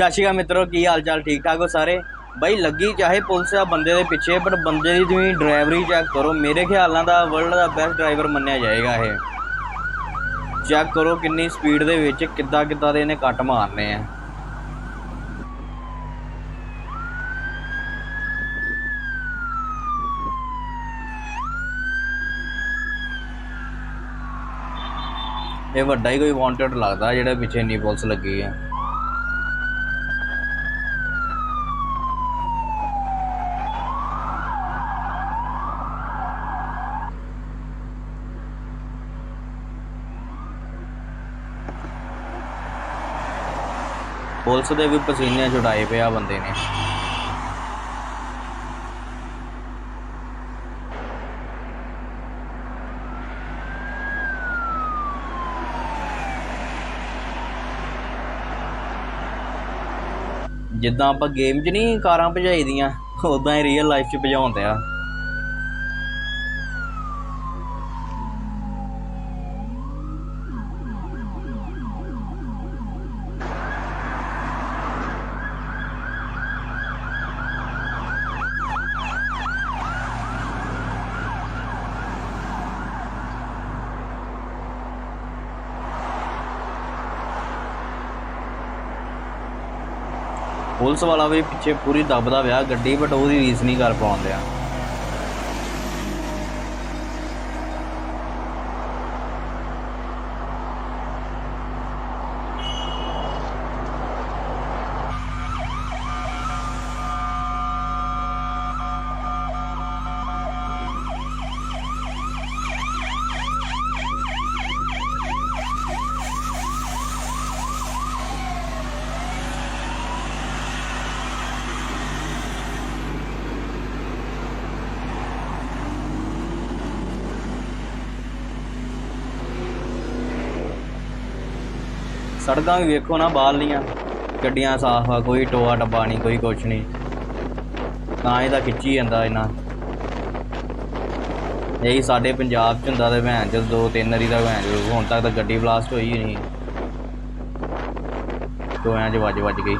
ਸਤਿ ਸ਼੍ਰੀ ਅਕਾਲ ਮਿੱਤਰੋ, ਕੀ ਹਾਲ ਚਾਲ? ਠੀਕ ਠਾਕ ਹੋ ਸਾਰੇ? ਬਾਈ, ਲੱਗੀ ਚਾਹੇ ਪੁਲਿਸ ਆ ਬੰਦੇ ਦੇ ਪਿੱਛੇ ਪਰ ਬੰਦੇ ਦੀ ਤੁਸੀਂ ਡਰਾਈਵਰੀ ਚੈੱਕ ਕਰੋ। ਮੇਰੇ ਖਿਆਲ ਨਾਲ ਦਾ ਵਰਲਡ ਦਾ ਬੈਸਟ ਡਰਾਈਵਰ ਮੰਨਿਆ ਜਾਏਗਾ ਇਹ। ਚੈੱਕ ਕਰੋ ਕਿੰਨੀ ਸਪੀਡ ਦੇ ਵਿੱਚ ਕਿੱਦਾਂ ਕਿੱਦਾਂ ਦੇ ਇਹਨੇ ਕੱਟ ਮਾਰਨੇ ਆ। ਇਹ ਵੱਡਾ ਹੀ ਕੋਈ ਵਾਂਟਡ ਲੱਗਦਾ ਜਿਹੜਾ ਪਿੱਛੇ ਇੰਨੀ ਪੁਲਿਸ ਲੱਗੀ ਆ। ਪੁਲਿਸ ਦੇ ਵੀ ਪਸੀਨੇ ਛੁਡਾਏ ਪਿਆ ਬੰਦੇ ਨੇ। ਜਿੱਦਾਂ ਆਪਾਂ ਗੇਮ 'ਚ ਨਹੀਂ ਕਾਰਾਂ ਭਜਾਈ ਦੀਆਂ, ਉਦਾਂ ਹੀ ਰੀਅਲ ਲਾਈਫ 'ਚ ਭਜਾਉਂਦੇ ਆ। ਪੁਲਿਸ ਵਾਲਾ ਵੀ ਪਿੱਛੇ ਪੂਰੀ ਦੱਬਦਾ ਵਿਆ ਗੱਡੀ ਬਟ ਉਹਦੀ ਰੀਸ ਨਹੀਂ ਕਰ ਪਾਉਂਦੇ ਸੜਕਾਂ ਵੀ ਵੇਖੋ ਨਾ ਬਾਹਰਲੀਆਂ ਗੱਡੀਆਂ ਸਾਫ਼ ਆ, ਕੋਈ ਟੋਆ ਟੱਬਾ ਨਹੀਂ, ਕੋਈ ਕੁਛ ਨਹੀਂ। ਤਾਂ ਇਹਦਾ ਖਿੱਚੀ ਜਾਂਦਾ ਇਹਨਾਂ। ਇਹੀ ਸਾਡੇ ਪੰਜਾਬ ਚ ਹੁੰਦਾ ਤੇ ਭੈਣ ਚ ਦੋ ਤਿੰਨ ਵਾਰੀ ਦਾ ਭੈਣ ਜਦੋਂ ਹੁਣ ਤੱਕ ਤਾਂ ਗੱਡੀ ਬਲਾਸਟ ਹੋਈ ਹੀ ਨਹੀਂ। ਟੋਇਆਂ 'ਚ ਵੱਜ ਵੱਜ ਗਈ।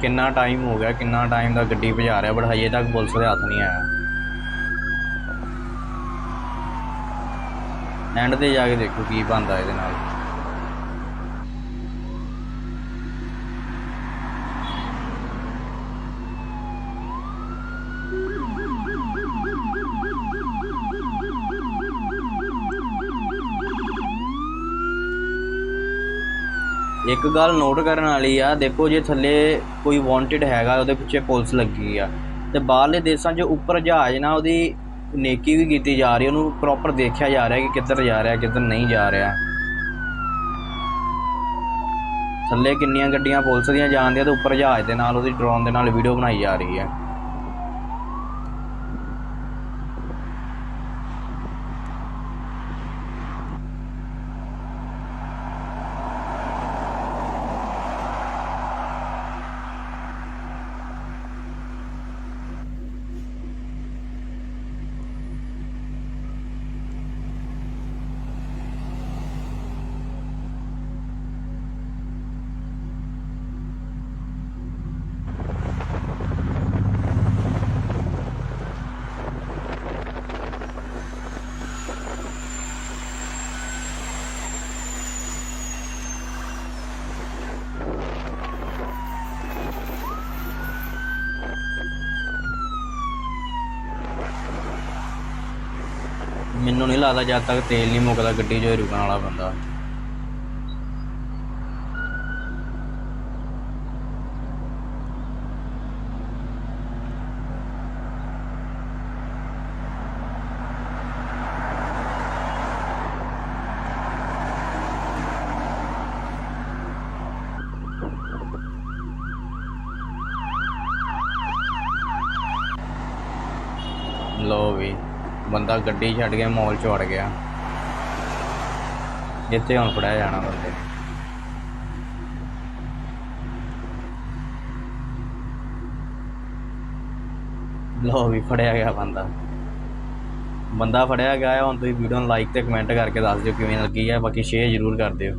ਕਿੰਨਾ ਟਾਈਮ ਹੋ ਗਿਆ, ਕਿੰਨਾ ਟਾਈਮ ਦਾ ਗੱਡੀ ਭਜਾ ਰਿਹਾ ਬਟ ਹਜੇ ਤੱਕ ਪੁਲਿਸ ਦੇ ਹੱਥ ਨਹੀਂ ਆਇਆ। ਐਂਡ ਤੇ ਜਾ ਕੇ ਦੇਖੋ ਕੀ ਬਣਦਾ ਇਹਦੇ ਨਾਲ। ਇੱਕ ਗੱਲ ਨੋਟ ਕਰਨ ਵਾਲੀ ਆ, ਦੇਖੋ ਜੇ ਥੱਲੇ ਕੋਈ ਵਾਂਟਡ ਹੈਗਾ, ਉਹਦੇ ਪਿੱਛੇ ਪੁਲਿਸ ਲੱਗੀ ਆ। ਤੇ ਬਾਹਰਲੇ ਦੇਸ਼ਾਂ 'ਚ ਉੱਪਰ ਜਹਾਜ਼ ਨਾਲ ਉਹਦੀ ਨੇਕੀ ਵੀ ਕੀਤੀ ਜਾ ਰਹੀ, ਉਹਨੂੰ ਪ੍ਰੋਪਰ ਦੇਖਿਆ ਜਾ ਰਿਹਾ ਕਿ ਕਿੱਧਰ ਜਾ ਰਿਹਾ, ਕਿੱਧਰ ਨਹੀਂ ਜਾ ਰਿਹਾ। ਥੱਲੇ ਕਿੰਨੀਆਂ ਗੱਡੀਆਂ ਪੁਲਿਸ ਦੀਆਂ ਜਾਂਦੀਆਂ ਤੇ ਉੱਪਰ ਜਹਾਜ਼ ਦੇ ਨਾਲ, ਉਹਦੀ ਡਰੋਨ ਦੇ ਨਾਲ ਵੀਡੀਓ ਬਣਾਈ ਜਾ ਰਹੀ ਹੈ ਮੈਨੂੰ ਨਹੀਂ ਲੱਗਦਾ ਜਦ ਤੱਕ ਤੇਲ ਨਹੀਂ ਮੁੱਕਦਾ ਗੱਡੀ 'ਚ ਰੁਕਣ ਵਾਲਾ ਬੰਦਾ। ਲੋ ਵੀ। ਬੰਦਾ ਗੱਡੀ ਛੱਡ ਕੇ ਮਾਲ ਚ ਵੜ ਗਿਆ। ਇੱਥੇ ਹੁਣ ਫੜਿਆ ਜਾਣਾ ਬੰਦੇ ਨੂੰ। ਲੋ ਵੀ ਫੜਿਆ ਗਿਆ ਬੰਦਾ। ਬੰਦਾ ਫੜਿਆ ਗਿਆ ਹੈ, ਹੁਣ ਤੁਸੀਂ ਵੀਡੀਓ ਨੂੰ ਲਾਈਕ ਤੇ ਕਮੈਂਟ ਕਰਕੇ ਦੱਸ ਦਿਓ ਕਿਵੇਂ ਲੱਗੀ ਹੈ, ਬਾਕੀ ਸ਼ੇਅਰ ਜ਼ਰੂਰ ਕਰ ਦਿਓ।